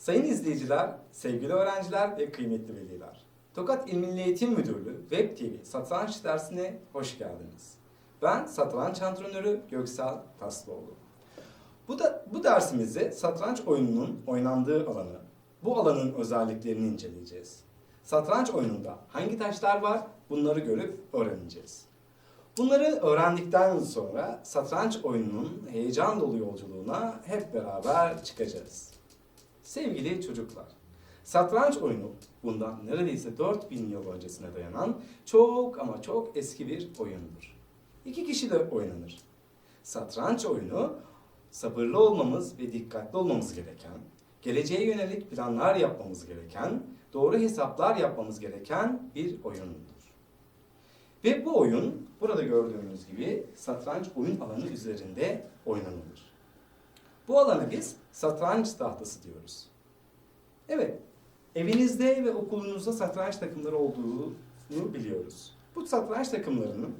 Sayın izleyiciler, sevgili öğrenciler ve kıymetli veliler. Tokat İl Milli Eğitim Müdürlüğü Web TV satranç dersine hoş geldiniz. Ben satranç antrenörü Göksel Taslıoğlu. Bu, da, bu dersimizde satranç oyununun oynandığı alanı, bu alanın özelliklerini inceleyeceğiz. Satranç oyununda hangi taşlar var bunları görüp öğreneceğiz. Bunları öğrendikten sonra satranç oyununun heyecan dolu yolculuğuna hep beraber çıkacağız. Sevgili çocuklar, satranç oyunu bundan neredeyse 4000 yıl öncesine dayanan çok ama çok eski bir oyundur. İki kişi de oynanır. Satranç oyunu sabırlı olmamız ve dikkatli olmamız gereken, geleceğe yönelik planlar yapmamız gereken, doğru hesaplar yapmamız gereken bir oyundur. Ve bu oyun burada gördüğünüz gibi satranç oyun alanı üzerinde oynanılır. Bu alana biz satranç tahtası diyoruz. Evet, evinizde ve okulunuzda satranç takımları olduğunu biliyoruz. Bu satranç takımlarının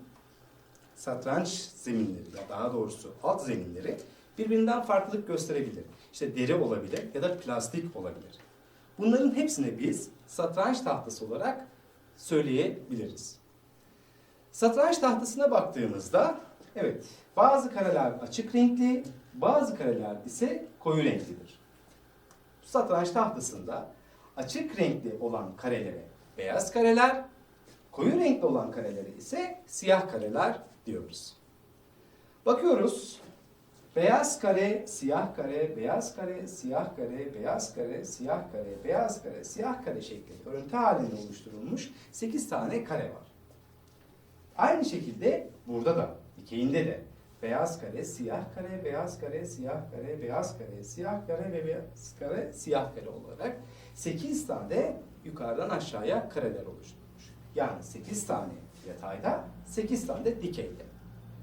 satranç zeminleri ya daha doğrusu alt zeminleri birbirinden farklılık gösterebilir. İşte deri olabilir ya da plastik olabilir. Bunların hepsini biz satranç tahtası olarak söyleyebiliriz. Satranç tahtasına baktığımızda evet bazı kareler açık renkli, bazı kareler ise koyu renklidir. Satranç tahtasında açık renkli olan karelere beyaz kareler, koyu renkli olan karelere ise siyah kareler diyoruz. Bakıyoruz. Beyaz kare, siyah kare, beyaz kare, siyah kare, beyaz kare, siyah kare, beyaz kare, siyah kare şeklinde örüntü halinde oluşturulmuş 8 tane kare var. Aynı şekilde burada da, dikeyinde de beyaz kare, siyah kare, beyaz kare, siyah kare, beyaz kare, siyah kare ve beyaz kare, siyah kare olarak 8 tane yukarıdan aşağıya kareler oluşturmuş. Yani 8 tane yatayda, 8 tane de dikeyde.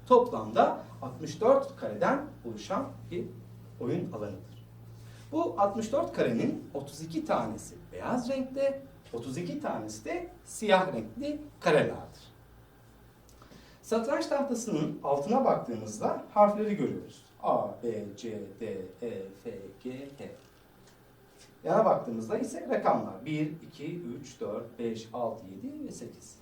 Toplamda 64 kareden oluşan bir oyun alanıdır. Bu 64 karenin 32 tanesi beyaz renkte, 32 tanesi de siyah renkli karelerdir. Satranç tahtasının altına baktığımızda harfleri görüyoruz. A, B, C, D, E, F, G, H. Yana baktığımızda ise rakamlar 1, 2, 3, 4, 5, 6, 7 ve 8.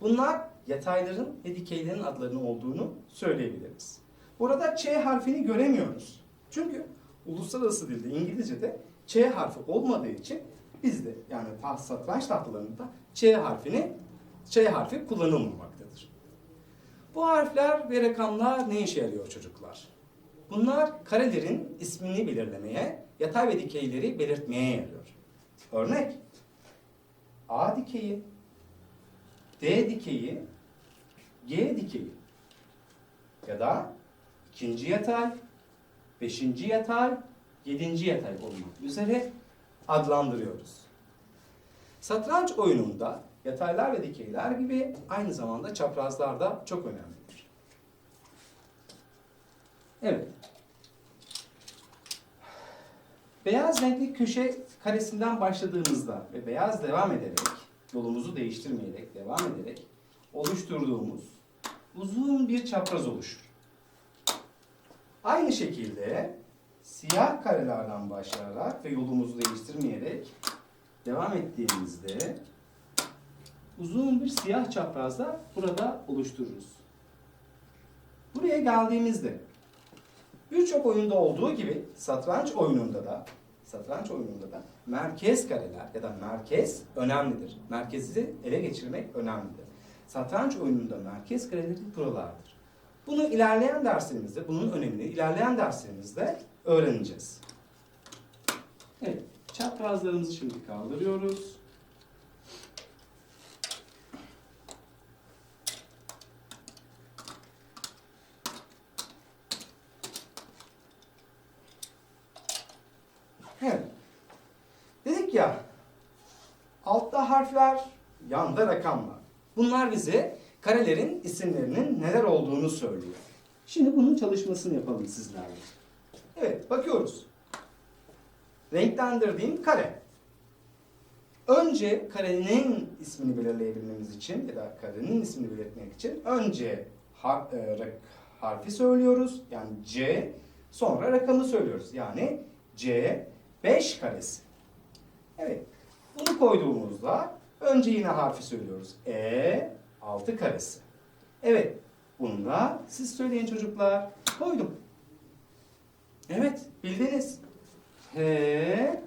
Bunlar yatayların ve dikeylerin adlarının olduğunu söyleyebiliriz. Burada Ç harfini göremiyoruz. Çünkü uluslararası dilde İngilizce'de Ç harfi olmadığı için bizde yani taht satranç tahtalarında Ç harfini Ç harfi kullanılmamaktadır. Bu harfler ve rakamlar ne işe yarıyor çocuklar? Bunlar karelerin ismini belirlemeye, yatay ve dikeyleri belirtmeye yarıyor. Örnek, A dikeyi, D dikeyi, G dikeyi ya da ikinci yatay, beşinci yatay, yedinci yatay olmak üzere adlandırıyoruz. Satranç oyununda yataylar ve dikeyler gibi aynı zamanda çaprazlar da çok önemlidir. Evet. Beyaz renkli köşe karesinden başladığımızda ve beyaz devam ederek, yolumuzu değiştirmeyerek, devam ederek oluşturduğumuz uzun bir çapraz oluşur. Aynı şekilde siyah karelerden başlayarak ve yolumuzu değiştirmeyerek devam ettiğimizde uzun bir siyah çaprazda burada oluştururuz. Buraya geldiğimizde birçok oyunda olduğu gibi satranç oyununda da satranç oyununda da merkez kareler ya da merkez önemlidir. Merkezi ele geçirmek önemlidir. Satranç oyununda merkez kareleri buralardır. Bunu ilerleyen derslerimizde, bunun önemini ilerleyen derslerimizde öğreneceğiz. Evet, çaprazlarımızı şimdi kaldırıyoruz. Evet. Dedik ya, altta harfler, yanda rakamlar. Bunlar bize karelerin isimlerinin neler olduğunu söylüyor. Şimdi bunun çalışmasını yapalım sizlerle. Evet, bakıyoruz. Renklendirdiğim kare. Önce karenin ismini belirleyebilmemiz için ya da karenin ismini belirtmek için önce har- e, harfi söylüyoruz. Yani C, sonra rakamı söylüyoruz. Yani C 5 karesi. Evet. Bunu koyduğumuzda önce yine harfi söylüyoruz. E 6 karesi. Evet. Bunu da siz söyleyin çocuklar. Koydum. Evet. Bildiniz. H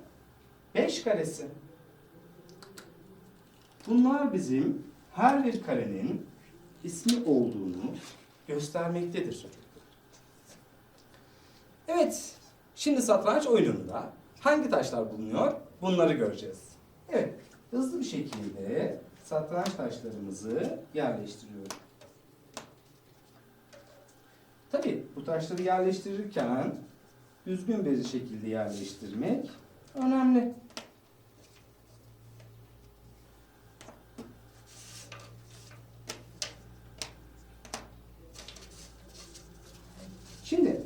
5 karesi. Bunlar bizim her bir karenin ismi olduğunu göstermektedir çocuklar. Evet, şimdi satranç oyununda hangi taşlar bulunuyor? Bunları göreceğiz. Evet, hızlı bir şekilde satranç taşlarımızı yerleştiriyorum. Tabii bu taşları yerleştirirken düzgün bir şekilde yerleştirmek önemli. Şimdi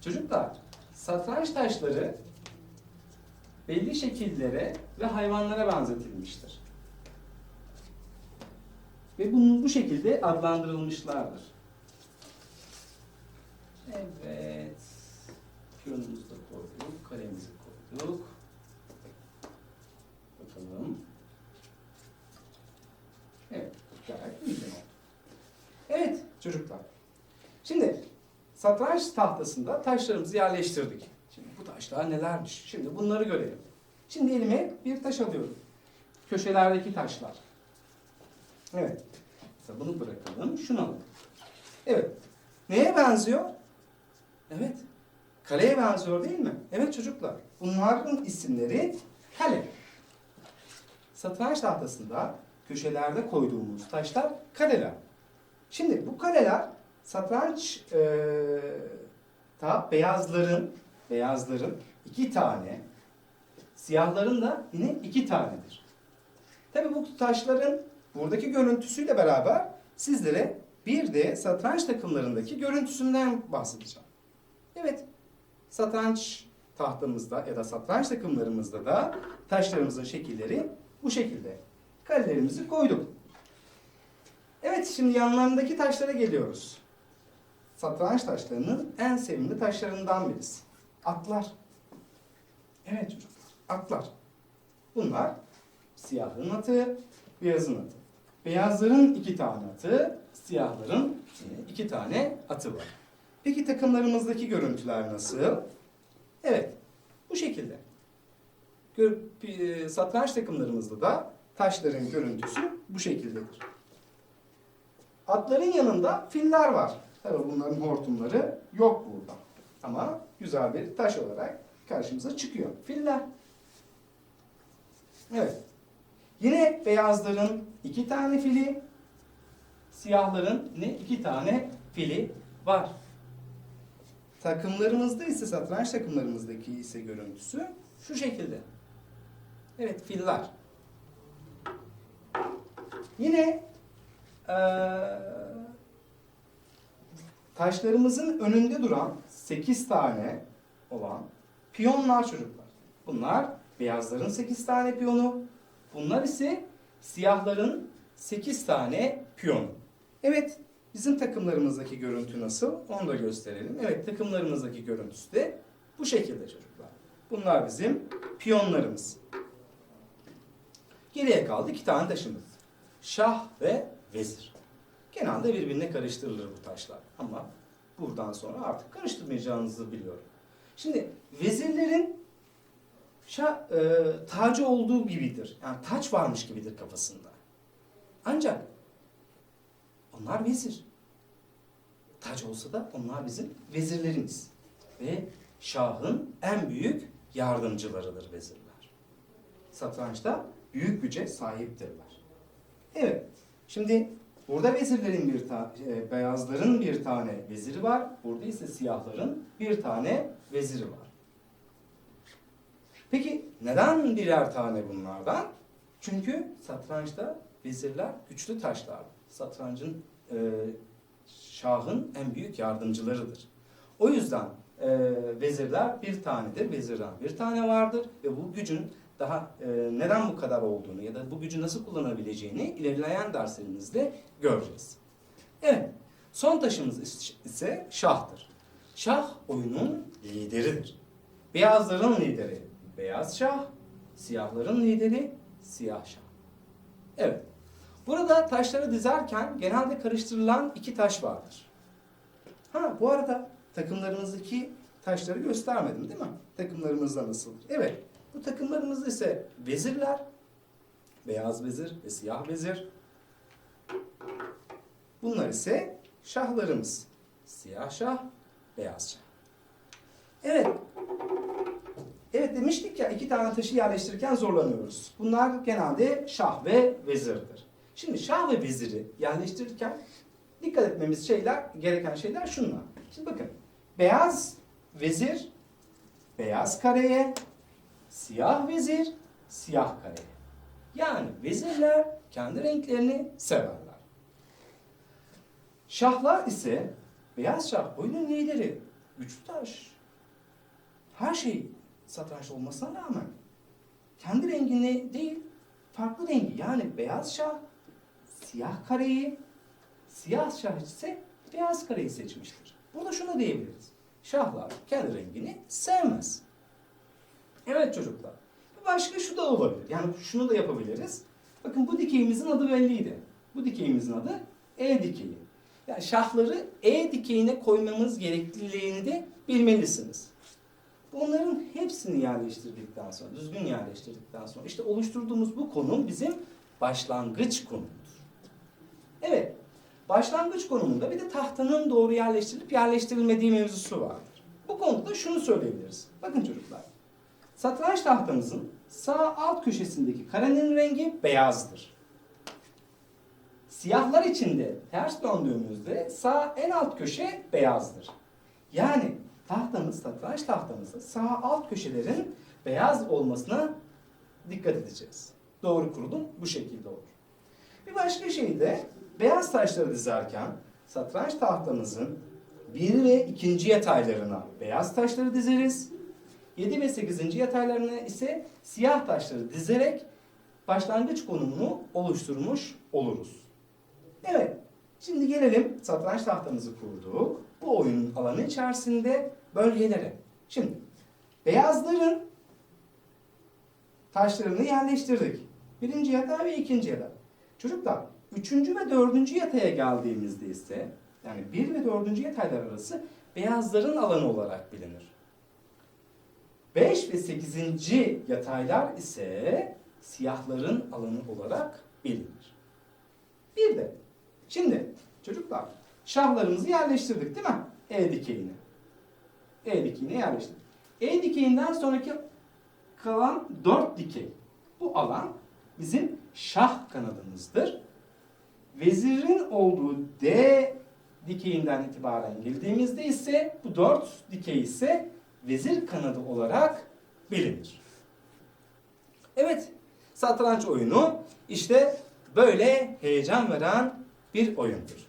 çocuklar satranç taşları belli şekillere ve hayvanlara benzetilmiştir. Ve bunun bu şekilde adlandırılmışlardır. Evet. Piyonumuzu da koyduk, kalemizi koyduk. Bakalım. Evet, gayet iyi oldu. Evet çocuklar. Şimdi satranç tahtasında taşlarımızı yerleştirdik. Taşlar nelermiş? Şimdi bunları görelim. Şimdi elime bir taş alıyorum. Köşelerdeki taşlar. Evet. Mesela bunu bırakalım. Şunu alalım. Evet. Neye benziyor? Evet. Kaleye benziyor değil mi? Evet çocuklar. Bunların isimleri kale. Satranç tahtasında köşelerde koyduğumuz taşlar kaleler. Şimdi bu kaleler satranç eee ta beyazların beyazların iki tane, siyahların da yine iki tanedir. Tabii bu taşların buradaki görüntüsüyle beraber sizlere bir de satranç takımlarındaki görüntüsünden bahsedeceğim. Evet, satranç tahtamızda ya da satranç takımlarımızda da taşlarımızın şekilleri bu şekilde. Kalelerimizi koyduk. Evet, şimdi yanlarındaki taşlara geliyoruz. Satranç taşlarının en sevimli taşlarından birisi. Atlar. Evet çocuklar, atlar. Bunlar siyahın atı, beyazın atı. Beyazların iki tane atı, siyahların iki tane atı var. Peki takımlarımızdaki görüntüler nasıl? Evet, bu şekilde. E, Satranç takımlarımızda da taşların görüntüsü bu şekildedir. Atların yanında filler var. Tabii bunların hortumları yok burada. Ama güzel bir taş olarak karşımıza çıkıyor. Filler. Evet. Yine beyazların iki tane fili, siyahların yine iki tane fili var. Takımlarımızda ise satranç takımlarımızdaki ise görüntüsü şu şekilde. Evet filler. Yine eee, taşlarımızın önünde duran 8 tane olan piyonlar çocuklar. Bunlar beyazların 8 tane piyonu. Bunlar ise siyahların 8 tane piyonu. Evet, bizim takımlarımızdaki görüntü nasıl? Onu da gösterelim. Evet, takımlarımızdaki görüntüsü de bu şekilde çocuklar. Bunlar bizim piyonlarımız. Geriye kaldı iki tane taşımız. Şah ve vezir. Genelde birbirine karıştırılır bu taşlar. Ama buradan sonra artık karıştırmayacağınızı biliyorum. Şimdi vezirlerin şah, e, tacı olduğu gibidir. Yani taç varmış gibidir kafasında. Ancak onlar vezir. Taç olsa da onlar bizim vezirlerimiz. Ve şahın en büyük yardımcılarıdır vezirler. Satrançta büyük güce sahiptirler. Evet. Şimdi burada vezirlerin bir ta- e, beyazların bir tane veziri var. Burada ise siyahların bir tane veziri var. Peki neden birer tane bunlardan? Çünkü satrançta vezirler güçlü taşlar. Satrancın e, şahın en büyük yardımcılarıdır. O yüzden e, vezirler bir tanedir. Vezirden bir tane vardır ve bu gücün daha e, neden bu kadar olduğunu ya da bu gücü nasıl kullanabileceğini ilerleyen derslerimizde göreceğiz. Evet, son taşımız is- ise şahtır. Şah oyunun lideridir. Beyazların lideri beyaz şah, Siyahların lideri siyah şah. Evet. Burada taşları dizerken genelde karıştırılan iki taş vardır. Ha bu arada takımlarımızdaki taşları göstermedim değil mi? Takımlarımızda nasıl? Evet. Bu takımlarımızda ise vezirler, beyaz vezir ve siyah vezir. Bunlar ise şahlarımız. Siyah şah, beyaz şah. Evet. Evet demiştik ya iki tane taşı yerleştirirken zorlanıyoruz. Bunlar genelde şah ve vezirdir. Şimdi şah ve veziri yerleştirirken dikkat etmemiz şeyler, gereken şeyler şunlar. Şimdi bakın. Beyaz vezir beyaz kareye, siyah vezir siyah kareye. Yani vezirler kendi renklerini severler. Şahlar ise beyaz şah oyunun lideri. Güçlü taş. Her şey satranç olmasına rağmen kendi rengini değil farklı rengi yani beyaz şah siyah kareyi siyah şah ise beyaz kareyi seçmiştir. Burada şunu diyebiliriz. Şahlar kendi rengini sevmez. Evet çocuklar. Başka şu da olabilir. Yani şunu da yapabiliriz. Bakın bu dikeyimizin adı belliydi. Bu dikeyimizin adı E dikeyi. Yani şahları E dikeyine koymamız gerekliliğini de bilmelisiniz. Bunların hepsini yerleştirdikten sonra, düzgün yerleştirdikten sonra işte oluşturduğumuz bu konum bizim başlangıç konumumuz. Evet, başlangıç konumunda bir de tahtanın doğru yerleştirilip yerleştirilmediği mevzusu vardır. Bu konuda da şunu söyleyebiliriz. Bakın çocuklar, satranç tahtamızın sağ alt köşesindeki karenin rengi beyazdır. Siyahlar içinde ters döndüğümüzde sağ en alt köşe beyazdır. Yani tahtamız, satranç tahtamızda sağ alt köşelerin beyaz olmasına dikkat edeceğiz. Doğru kurulum bu şekilde olur. Bir başka şey de beyaz taşları dizerken satranç tahtamızın 1 ve 2. yataylarına beyaz taşları dizeriz. 7 ve 8. yataylarına ise siyah taşları dizerek başlangıç konumunu oluşturmuş oluruz. Evet, şimdi gelelim satranç tahtamızı kurduk. Bu oyunun alanı içerisinde bölgelere. Şimdi beyazların taşlarını yerleştirdik. Birinci yatay ve ikinci yatay. Çocuklar, üçüncü ve dördüncü yataya geldiğimizde ise yani bir ve dördüncü yataylar arası beyazların alanı olarak bilinir. 5 ve 8. yataylar ise siyahların alanı olarak bilinir. Bir de şimdi çocuklar şahlarımızı yerleştirdik değil mi? E dikeyine. E dikeyine yerleştirdik. E dikeyinden sonraki kalan 4 dikey. Bu alan bizim şah kanadımızdır. Vezirin olduğu D dikeyinden itibaren girdiğimizde ise bu 4 dikey ise vezir kanadı olarak bilinir. Evet, satranç oyunu işte böyle heyecan veren bir oyundur.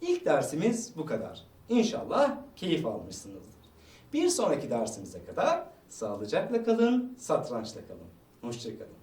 İlk dersimiz bu kadar. İnşallah keyif almışsınızdır. Bir sonraki dersimize kadar sağlıcakla kalın, satrançla kalın. Hoşçakalın.